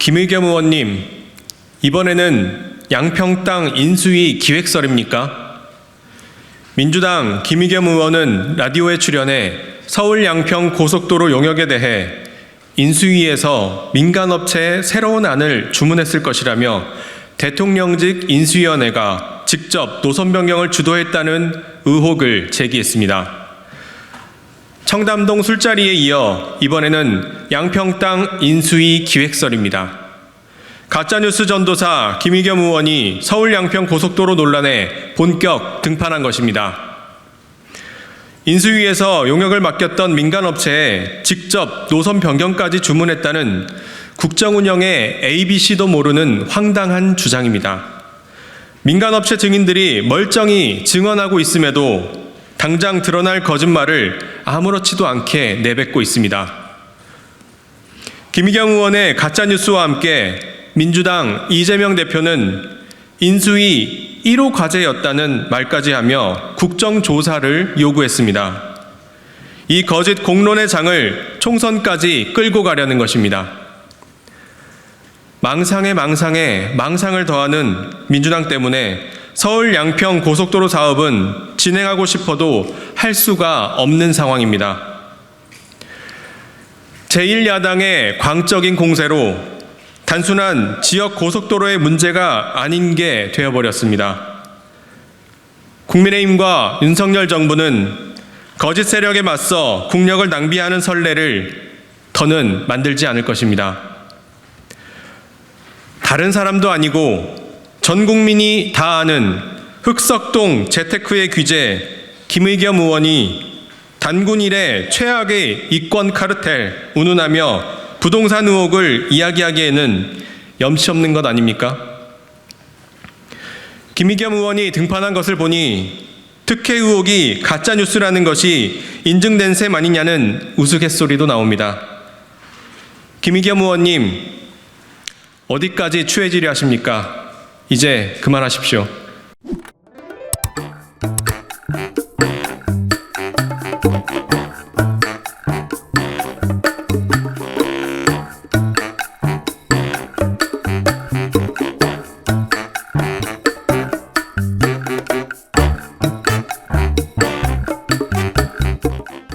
김의겸 의원님, 이번에는 양평 땅 인수위 기획설입니까? 민주당 김의겸 의원은 라디오에 출연해 서울 양평 고속도로 용역에 대해 인수위에서 민간업체에 새로운 안을 주문했을 것이라며 대통령직 인수위원회가 직접 노선 변경을 주도했다는 의혹을 제기했습니다. 청담동 술자리에 이어 이번에는 양평 땅 인수위 기획설입니다. 가짜뉴스 전도사 김의겸 의원이 서울 양평 고속도로 논란에 본격 등판한 것입니다. 인수위에서 용역을 맡겼던 민간업체에 직접 노선 변경까지 주문했다는 국정 운영의 ABC도 모르는 황당한 주장입니다. 민간업체 증인들이 멀쩡히 증언하고 있음에도 당장 드러날 거짓말을 아무렇지도 않게 내뱉고 있습니다. 김의겸 의원의 가짜뉴스와 함께 민주당 이재명 대표는 인수위 1호 과제였다는 말까지 하며 국정조사를 요구했습니다. 이 거짓 공론의 장을 총선까지 끌고 가려는 것입니다. 망상에 망상에 망상을 더하는 민주당 때문에 서울 양평 고속도로 사업은 진행하고 싶어도 할 수가 없는 상황입니다. 제1야당의 광적인 공세로 단순한 지역 고속도로의 문제가 아닌 게 되어버렸습니다. 국민의힘과 윤석열 정부는 거짓 세력에 맞서 국력을 낭비하는 선례를 더는 만들지 않을 것입니다. 다른 사람도 아니고 전 국민이 다 아는 흑석동 재테크의 귀재 김의겸 의원이 단군 일의 최악의 이권 카르텔 운운하며 부동산 의혹을 이야기하기에는 염치 없는 것 아닙니까? 김의겸 의원이 등판한 것을 보니 특혜 의혹이 가짜 뉴스라는 것이 인증된 셈 아니냐는 우스갯소리도 나옵니다. 김의겸 의원님 어디까지 추해지려 하십니까? 이제 그만하십시오.